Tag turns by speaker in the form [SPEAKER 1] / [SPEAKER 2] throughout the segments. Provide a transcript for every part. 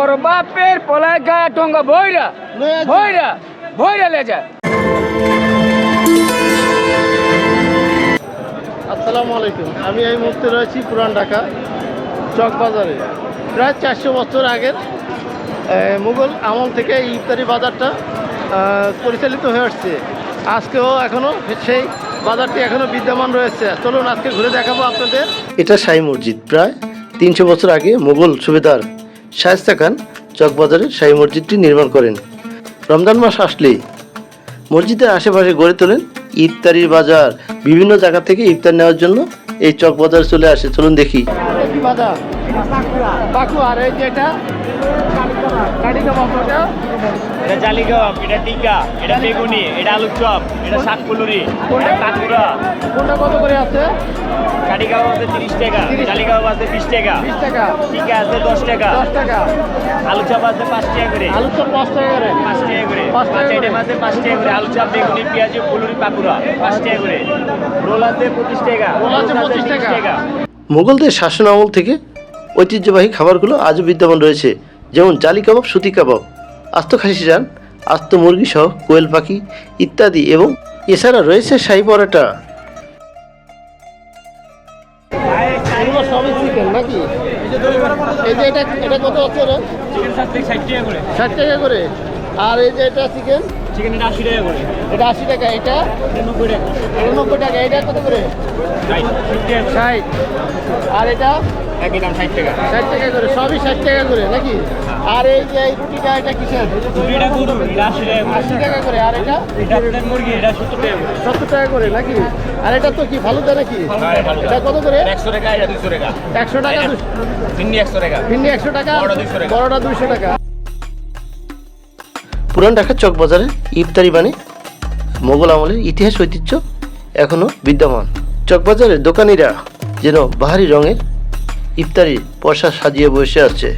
[SPEAKER 1] ওর বাপের পলায় গায়ে টঙ্গা ভৈরা
[SPEAKER 2] যা।
[SPEAKER 1] ভৈরা ভৈরা লে যায়
[SPEAKER 2] আসসালামু আলাইকুম। আমি এই মুহূর্তে রয়েছি পুরান ঢাকা চক বাজারে। প্রায় চারশো বছর আগের মুঘল আমল থেকে এই ইফতারি বাজারটা পরিচালিত হয়ে আসছে। আজকেও এখনও সেই বাজারটি এখনও বিদ্যমান রয়েছে। চলুন আজকে ঘুরে দেখাবো আপনাদের। এটা সাই মসজিদ। প্রায় তিনশো বছর আগে মুঘল সুবেদার শায়স্তা খান চকবাজারে সাই মসজিদটি নির্মাণ করেন। রমজান মাস আসলেই মসজিদের আশেপাশে গড়ে তোলেন ইফতারির বাজার বিভিন্ন জায়গা থেকে ইফতার নেওয়ার জন্য এই চক বাজার চলে আসে। চলুন দেখি।
[SPEAKER 3] এটা জালি কাবাব এটা টিকা এটা বেগুনি এটা আলুর চপ এটা
[SPEAKER 2] কোনটা কত করে আছে
[SPEAKER 3] কাঠি কাবাব আছে তিরিশ টাকা
[SPEAKER 2] 30
[SPEAKER 3] জালি কাবাব আছে বিশ টাকা
[SPEAKER 2] বিশ টাকা
[SPEAKER 3] টিকা আছে দশ টাকা
[SPEAKER 2] দশ টাকা
[SPEAKER 3] আলু চপ আছে পাঁচ টাকা করে
[SPEAKER 2] আলু চপ পাঁচ টাকা করে।
[SPEAKER 3] পাঁচ টাকা করে
[SPEAKER 2] পাঁচ টাকা
[SPEAKER 3] পাঁচ
[SPEAKER 2] করে।
[SPEAKER 3] আইটেম আছে পাঁচ টাকা করে আলু চপ বেগুনি পেঁয়াজ ফুলুরি পাকুরা পাঁচ টাকা করে। রোল আছে পঁচিশ টাকা।
[SPEAKER 2] রোল আছে
[SPEAKER 3] রোল
[SPEAKER 2] 25
[SPEAKER 3] 30
[SPEAKER 2] টাকা।
[SPEAKER 4] মুঘলদের শাসন আমল থেকে ঐতিহ্যবাহী খাবারগুলো আজও বিদ্যমান রয়েছে যেমন জালি কাবাব সুতি কাবাব আস্ত খাসি রান আস্ত মুরগি সহ কোয়েল পাখি ইত্যাদি এবং এছাড়া রয়েছে শাহী পরাটা।
[SPEAKER 2] নাকি? এই যে এটা এটা কত আছে
[SPEAKER 3] ষাট টাকা করে।
[SPEAKER 2] ষাট টাকা করে? আর এই যে এটা চিকেন
[SPEAKER 3] চিকেন এটা আশি টাকা করে।
[SPEAKER 2] এটা আশি টাকা এটা?
[SPEAKER 3] নব্বই টাকা।
[SPEAKER 2] এটা নব্বই টাকা এটা কত করে? ষাট আর এটা?
[SPEAKER 3] একই দাম ষাট টাকা।
[SPEAKER 2] ষাট টাকা করে সবই ষাট টাকা করে নাকি? আর এই যে এই রুটিটা এটা কিসের?
[SPEAKER 3] এটা গরু এটা আশি টাকা করে।
[SPEAKER 2] আশি টাকা করে আর এটা?
[SPEAKER 3] এটা মুরগি এটা সত্তর টাকা করে।
[SPEAKER 2] সত্তর টাকা করে নাকি? আর এটা তো কি ফালুদা নাকি?
[SPEAKER 3] হ্যাঁ, ফালুদা।
[SPEAKER 2] এটা কত করে?
[SPEAKER 3] একশো টাকা এটা দুশো টাকা।
[SPEAKER 2] একশো টাকা
[SPEAKER 3] ভিন্ডি একশো টাকা।
[SPEAKER 2] ভিন্ডি একশো টাকা?
[SPEAKER 3] বড়টা 200 টাকা।
[SPEAKER 2] বড়টা দুশো টাকা।
[SPEAKER 4] পুরান ঢাকার চক বাজারে ইফতারি মানে মোগল আমলের ইতিহাস ঐতিহ্য এখনও বিদ্যমান। চকবাজারের দোকানিরা যেন বাহারি রঙের ইফতারি পয়সা সাজিয়ে বসে আছে।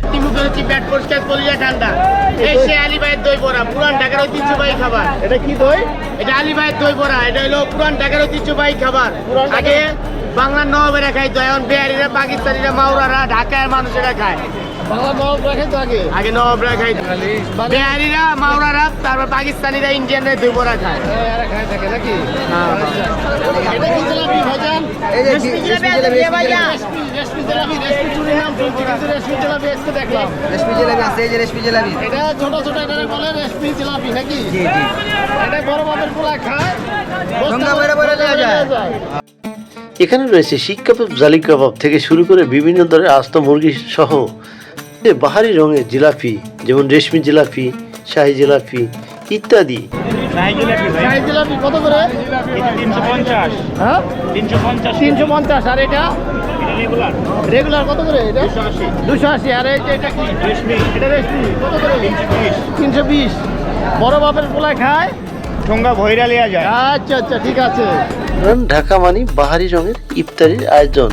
[SPEAKER 5] দই বড়া পুরান ঢাকার ঐতিহ্যবাহী খাবার।
[SPEAKER 2] এটা কি দই?
[SPEAKER 5] এটা আলী ভাইয়ের দই বড়া এটা হলো পুরান ঢাকার ঐতিহ্যবাহী খাবার। আগে বাংলার নবাবেরা খাইতো এখন বিহারিরা পাকিস্তানিরা মাওরারা ঢাকার মানুষেরা খায়।
[SPEAKER 2] আগে।
[SPEAKER 5] নবাবরা খাইতো বিহারিরা মাওরারা তারপর পাকিস্তানিরা ইন্ডিয়ানরা খায়
[SPEAKER 2] নাকি? আচ্ছা। ছোট ছোট এটা বলে রেশমি জিলাপি নাকি? এটা বড় বাপের পোলা খায়।
[SPEAKER 4] এখানে রয়েছে শিক কাবাব জালি কাবাব থেকে শুরু করে বিভিন্ন ধরনের আস্ত মুরগি সহ বাহারি রঙের জিলাপি যেমন রেশমি জিলাপি শাহি জিলাপি ইত্যাদি।
[SPEAKER 3] জিলাপি ভাই।
[SPEAKER 2] কত করে?
[SPEAKER 3] তিনশো পঞ্চাশ।
[SPEAKER 2] হ্যাঁ?
[SPEAKER 3] তিনশো পঞ্চাশ।
[SPEAKER 2] তিনশো পঞ্চাশ। আর এটা?
[SPEAKER 3] এটা রেগুলার।
[SPEAKER 2] রেগুলার কত করে এটা?
[SPEAKER 3] দুশো আশি।
[SPEAKER 2] আর এই এটা কি? এটা রেশমি। কত করে?
[SPEAKER 3] তিনশো বিশ।
[SPEAKER 2] বড় বাপের খায়?
[SPEAKER 3] ঠোঙ্গা ভৈরা লিয়া যায়।
[SPEAKER 2] আচ্ছা আচ্ছা ঠিক আছে।
[SPEAKER 4] ঢাকা মানি বাহারি রঙের ইফতারির আয়োজন।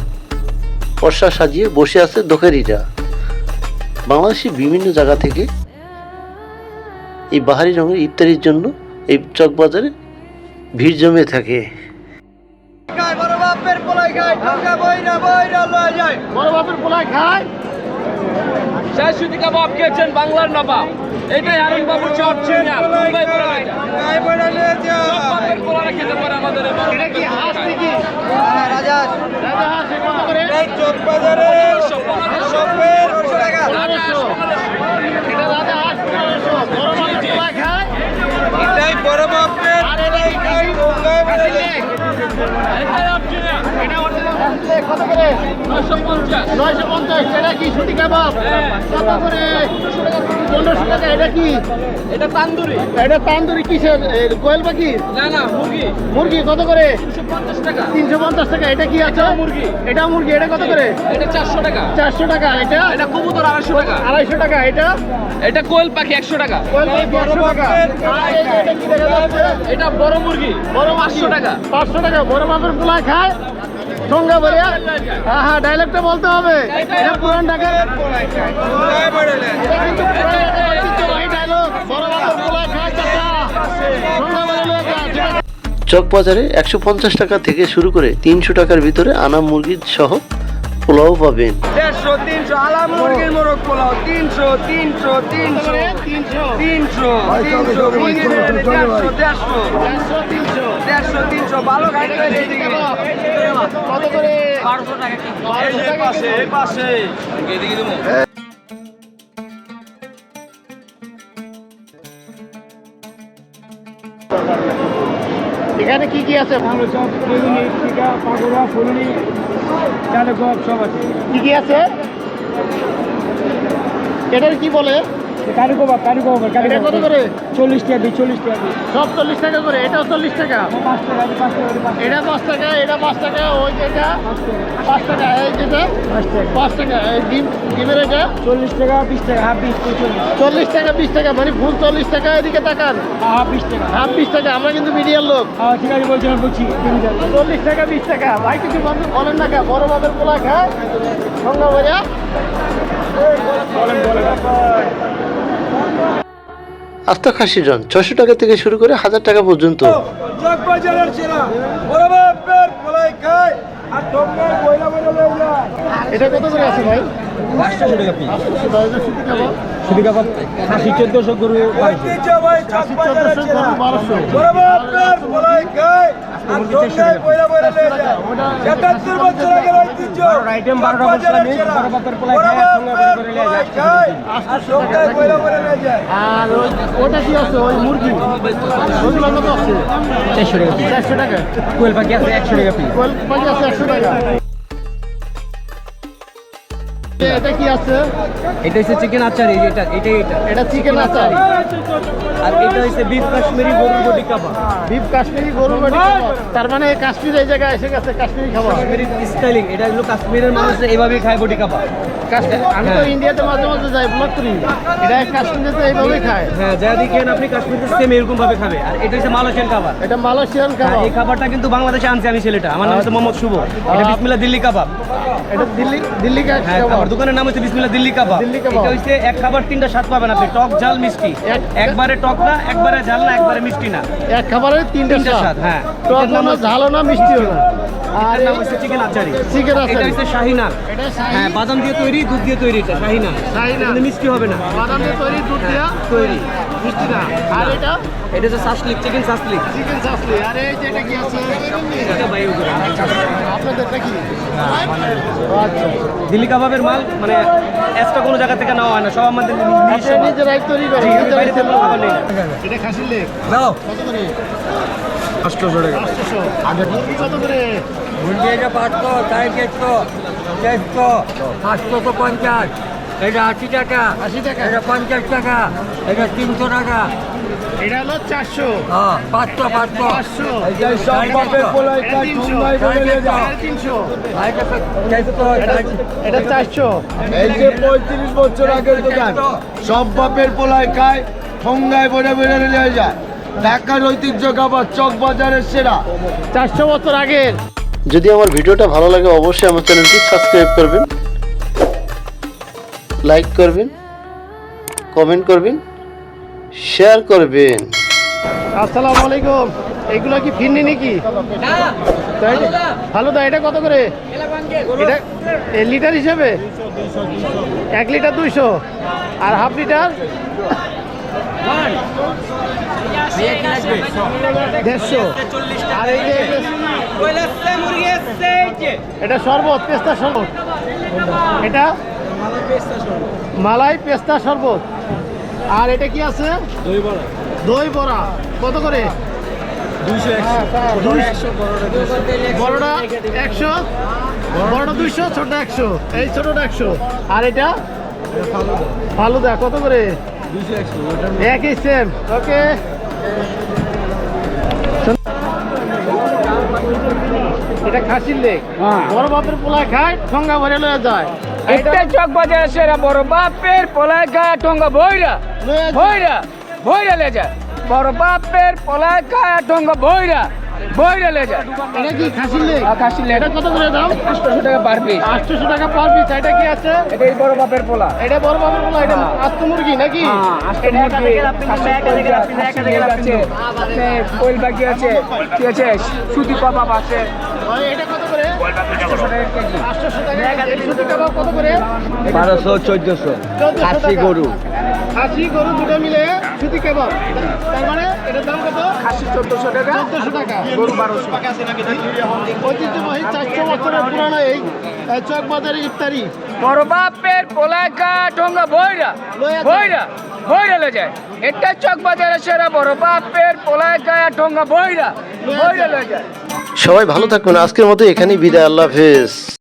[SPEAKER 4] পর্সা সাজিয়ে বসে আছে দোকানিরা। বাংলাদেশের বিভিন্ন জায়গা থেকে এই বাহারি রঙের ইফতারির জন্য এই চক বাজারে ভিড় জমে থাকে।
[SPEAKER 1] খেয়েছেন বাংলার নবাব। এটাই হারুন বাবুর চট চিনা মুম্বাই বলে
[SPEAKER 2] 来。কত করে?
[SPEAKER 1] নয়শো পঞ্চাশ
[SPEAKER 2] নয়শো পঞ্চাশ এটা কি সুতি কাবাব কত করে? পনেরোশো টাকা এটা কি?
[SPEAKER 1] এটা তান্দুরি।
[SPEAKER 2] এটা তান্দুরি কিসের? কোয়েল পাখি
[SPEAKER 1] না না মুরগি।
[SPEAKER 2] মুরগি কত করে?
[SPEAKER 1] পঞ্চাশ টাকা।
[SPEAKER 2] তিনশো পঞ্চাশ টাকা এটা কি আছে? মুরগি। এটা মুরগি এটা কত করে?
[SPEAKER 1] এটা চারশো টাকা।
[SPEAKER 2] চারশো টাকা এটা?
[SPEAKER 1] এটা কবুতর আড়াইশো টাকা।
[SPEAKER 2] আড়াইশো টাকা এটা?
[SPEAKER 1] এটা কোয়েল পাখি একশো টাকা।
[SPEAKER 2] কোয়েল পাখি একশো টাকা। এটা
[SPEAKER 1] বড় মুরগি।
[SPEAKER 2] বড়
[SPEAKER 1] পাঁচশো টাকা।
[SPEAKER 2] পাঁচশো টাকা বড় মাপের পোলা খায়? সঙ্গে বলে হ্যাঁ হ্যাঁ বলতে হবে এটা পুরান ঢাকার এটা কিন্তু পুরান ঢাকার ঐতিহ্যবাহী dialogue। বড় মাপের পোলা খায় চাচা। সঙ্গে বলে লয়ে যা, ঠিক আছে?
[SPEAKER 4] চক বাজারে একশো পঞ্চাশ টাকা থেকে শুরু করে তিনশো টাকার ভিতরে আনা মুরগি সহ পোলাও পাবেন।
[SPEAKER 6] দেড়শো তিনশো আলাম মুরগির মোরগ পোলাও তিনশো তিনশো তিনশো
[SPEAKER 2] তিনশো
[SPEAKER 6] তিনশো তিনশো মুরগির দেড়শো দেড়শো দেড়শো তিনশো। ভালো গাড়ি
[SPEAKER 2] কত করে?
[SPEAKER 6] বারোশো টাকা
[SPEAKER 2] এখানে কি কি আছে? কি কি আছে? এটার কি বলে?
[SPEAKER 3] কারিগোবা কারিগোবা
[SPEAKER 2] এটা কত করে?
[SPEAKER 3] চল্লিশ টাকা দিই চল্লিশ টাকা দিই
[SPEAKER 2] সব চল্লিশ টাকা করে? এটাও চল্লিশ টাকা?
[SPEAKER 3] পাঁচ টাকা পাঁচ টাকা
[SPEAKER 2] এটা পাঁচ টাকা এটা পাঁচ টাকা ওই যেটা পাঁচ টাকা এই যেটা
[SPEAKER 3] পাঁচ টাকা।
[SPEAKER 2] পাঁচ টাকা এই ডিম ডিমের এটা?
[SPEAKER 3] চল্লিশ টাকা বিশ টাকা হাফ বিশ চল্লিশ।
[SPEAKER 2] টাকা বিশ টাকা মানে ফুল চল্লিশ টাকা এদিকে তাকান।
[SPEAKER 3] হাফ বিশ টাকা।
[SPEAKER 2] হাফ বিশ টাকা আমরা কিন্তু মিডিয়ার লোক।
[SPEAKER 3] হ্যাঁ ঠিক আছে বলছি বলছি
[SPEAKER 2] চল্লিশ টাকা বিশ টাকা। ভাই কিছু বন্ধু বলেন না কা বড় বাবের পোলা খায় সঙ্গে ভাইয়া
[SPEAKER 3] বলেন বলেন।
[SPEAKER 4] আস্তা খাসি রান ছশো টাকা থেকে শুরু করে হাজার টাকা পর্যন্ত।
[SPEAKER 2] এটা কত করে আছে ভাই?
[SPEAKER 3] টাকা। খাসি চোদ্দশো গরু
[SPEAKER 6] আর
[SPEAKER 2] ওটা কি আছে? ওই মুরগি?
[SPEAKER 3] চারশো টাকা
[SPEAKER 2] চারশো টাকা?
[SPEAKER 3] কোয়েল পাখি আছে একশো টাকা
[SPEAKER 2] কোয়েল পাখি আছে একশো টাকা। এ, এটা কি আছে?
[SPEAKER 3] এটা হচ্ছে চিকেন আচার এটা এটা এটা।
[SPEAKER 2] এটা চিকেন আচার।
[SPEAKER 3] আর এটা হচ্ছে বিফ কাশ্মীরি গরুর বডি কাবাব।
[SPEAKER 2] বিফ কাশ্মীরি গরু বডি কাবাব। তার মানে কাশ্মীর এই জায়গায় এসে গেছে কাশ্মীরি খাবার।
[SPEAKER 3] কাশ্মীরি স্টাইলিং এটা হলো কাশ্মীরের এইভাবেই খায় বডি কাবাব।
[SPEAKER 2] আমি তো ইন্ডিয়াতে মাঝে মাঝে যাই ব্লগ করি। এটা এইভাবেই খায়।
[SPEAKER 3] হ্যাঁ যা দেখেন আপনি সেম এরকম ভাবে খাবে। আর এটা হচ্ছে মালয়েশিয়ান খাবার
[SPEAKER 2] এটা মালয়েশিয়ান
[SPEAKER 3] হ্যাঁ,
[SPEAKER 2] খাবার
[SPEAKER 3] এই খাবারটা কিন্তু বাংলাদেশে আনছি আমি ছেলেটা। আমার নাম হচ্ছে মোহাম্মদ শুভ। এটা বিসমিল্লাহ দিল্লি কাবাব।
[SPEAKER 2] এটা দিল্লি দিল্লি
[SPEAKER 3] হ্যাঁ
[SPEAKER 2] খাবার?
[SPEAKER 3] দোকানের নাম হচ্ছে বিসমিল্লাহ দিল্লি কাবাব
[SPEAKER 2] দিল্লি কাবাব।
[SPEAKER 3] এটা হচ্ছে এক খাবার তিনটা স্বাদ পাবেন আপনি। টক ঝাল মিষ্টি। একবারে টক না একবারে ঝাল না একবারে মিষ্টি না।
[SPEAKER 2] এক খাবারে তিনটা স্বাদ।
[SPEAKER 3] স্বাদ, হ্যাঁ।
[SPEAKER 2] টক না ঝালও না মিষ্টিও না? আর
[SPEAKER 3] নাম হচ্ছে চিকেন আচারি।
[SPEAKER 2] চিকেন আচারি।
[SPEAKER 3] এটা হচ্ছে শাহিনার
[SPEAKER 2] এটা শাহি
[SPEAKER 3] হ্যাঁ বাদাম দিয়ে তৈরি দুধ দিয়ে তৈরি এটা শাহিনার। কিন্তু মিষ্টি হবে না।
[SPEAKER 2] বাদাম দিয়ে তৈরি দুধ দিয়া
[SPEAKER 3] তৈরি।
[SPEAKER 2] মিষ্টি না। আর এটা?
[SPEAKER 3] এটা হচ্ছে সাসলিক চিকেন সাসলিক
[SPEAKER 2] চিকেন চাসলি আর এই যে এটা কি আছে?
[SPEAKER 3] এটা বায়ু করে
[SPEAKER 2] আপনাদেরটা কি আচ্ছা।
[SPEAKER 3] দিল্লি কাবাবের মাল মানে এক্সট্রা কোনো জায়গা থেকে নেওয়া হয় না সব আমাদের।
[SPEAKER 2] নিজেরাই তৈরি। এটা খাসির লেগ
[SPEAKER 3] দাও।
[SPEAKER 2] করে
[SPEAKER 3] টাকা।
[SPEAKER 2] কত করে
[SPEAKER 3] এটা পাঁচশো চার চারশো চারশো পাঁচশো পঞ্চাশ। এটা আশি টাকা।
[SPEAKER 2] আশি টাকা।
[SPEAKER 3] এটা পঞ্চাশ টাকা। এটা তিনশো টাকা।
[SPEAKER 2] এটা হলো চারশো।
[SPEAKER 3] হ্যাঁ পাঁচশো
[SPEAKER 2] এটা তিনশো। চারশো।
[SPEAKER 6] এই যে পঁয়ত্রিশ বছর আগের দোকান সব বাপের পোলায় খায় ঠোঙ্গায় বড়ে বেড়ে নিয়ে যায়। ঢাকার ঐতিহ্য খাবার চক বাজারের সেরা।
[SPEAKER 2] চারশো বছর আগের।
[SPEAKER 4] যদি আমার ভিডিওটা ভালো লাগে অবশ্যই আমার চ্যানেলটি সাবস্ক্রাইব করবেন লাইক করবেন কমেন্ট করবেন শেয়ার করবেন।
[SPEAKER 2] আসসালামু আলাইকুম। এগুলো কি ফিরনি নাকি? না? ফালুদা এটা কত করে? এটা লিটার হিসেবে? এক লিটার দুইশো। আর হাফ লিটার? দেড়শো। আর এই যে এটা- শরবত পেস্তা শরবত। এটা? মালাই পেস্তা শরবত। আর এটা কি আছে? দই বড়া। কত করে? দুইশো বড়টা একশো বড়টা দুইশো। ছোটটা একশো। এই ছোটটা একশো। আর এটা? ফালুদা। কত করে? একই সেম ওকে এটা খাসির লেগ বড় বাপের পোলায় খায় ঠঙ্গা ভরে লয়ে যায়।
[SPEAKER 1] এটা চক বাজারের সেরা বড় বাপের পোলায় খায় ঠঙ্গা ভৈরা। ভৈরা ভৈরা লে যায়। বড় বাপের পোলায় খায় ঠঙ্গা ভৈরা ভৈরা লে
[SPEAKER 2] এটা কি খাসির লেগ?
[SPEAKER 1] খাসি
[SPEAKER 2] এটা কত করে দাম?
[SPEAKER 1] আটশোশো টাকা পার পিস
[SPEAKER 2] আটশোশো টাকা পার পিস এটা কি আছে?
[SPEAKER 1] বড় বাপের পোলা।
[SPEAKER 2] এটা বড় বাপের পোলা? এটা আস্ত মুরগি নাকি?
[SPEAKER 1] হ্যাঁ, মুরগি, লেগ আছে, কোয়েল পাখি আছে, ঠিক আছে, সুতি কাবাব আছে,
[SPEAKER 2] এটা কত করে? আটশোশো টাকা এই সুতি কত করে?
[SPEAKER 3] বারোশো চোদ্দশো।
[SPEAKER 2] খাসি গরু। খাসি গরু দুটো মিলে সুতি কাবাব তার মানে এটার দাম কত? খাসি চোদ্দশো টাকা চোদ্দশো টাকা। গরু বারোশো। ঐতিহ্যবাহী চারশো বছরের পুরানো এই চক বাজারে ইফতারি।
[SPEAKER 1] বড় বাপের পোলাকা ঠোঙ্গা বইরা বইরা বইরা লে যায়। এটা চক বাজারে সেরা বড় বাপের পোলাকা ঠোঙ্গা বইরা বইরা লে যায়।
[SPEAKER 4] সবাই ভালো থাকবেন আজকের মতো এখানেই বিদায়। আল্লাহ হাফেজ।